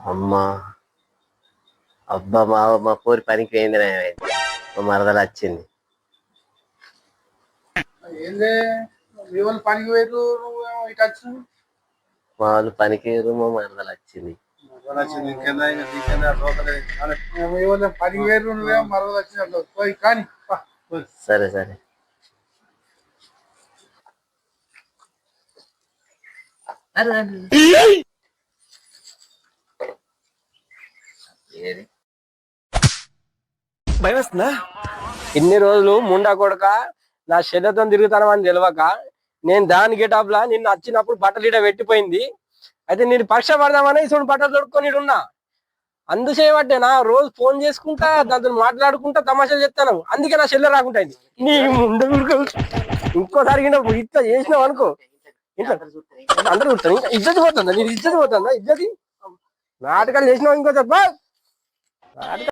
అమ్మా. అబ్బా మా మా పోరి పనికి పోయింది. మా మరదలు వచ్చింది. ఏందే? మీ వాళ్ళు పనికి వాళ్ళు పనికి పోయిర్రు, మా మరదలు వచ్చింది. మీ వాళ్ళు పనికి ఏది? భయం వస్తుందా ఇన్ని రోజులు ముండా కొడక నా శరీరంతో తిరుగుతాను అని తెలియక నేను దాని గెటాప్ లా నిన్ను వచ్చినప్పుడు బట్టలు ఇడ పెట్టిపోయింది. అయితే నేను పరీక్ష పడదామని ఇసుడు బట్టలు తొడుక్కొని ఉన్నా. అందు చేయబట్టేనా రోజు ఫోన్ చేసుకుంటా దాంతో మాట్లాడుకుంటా తమాషాలు చెప్తాను. అందుకే నా చెల్లె రాకుంటాయింది నీ ముందు. ఇంకోసారి ఇట్లా చేసినావు అనుకో. ఇంట్లో అందరూ ఇంకా ఇజ్జత్ పోతుందా? నీకు ఇజ్జత్ పోతుందా? ఇజ్జతి? నాటకాలు చేసినావు ఇంకో చెప్ప Nada.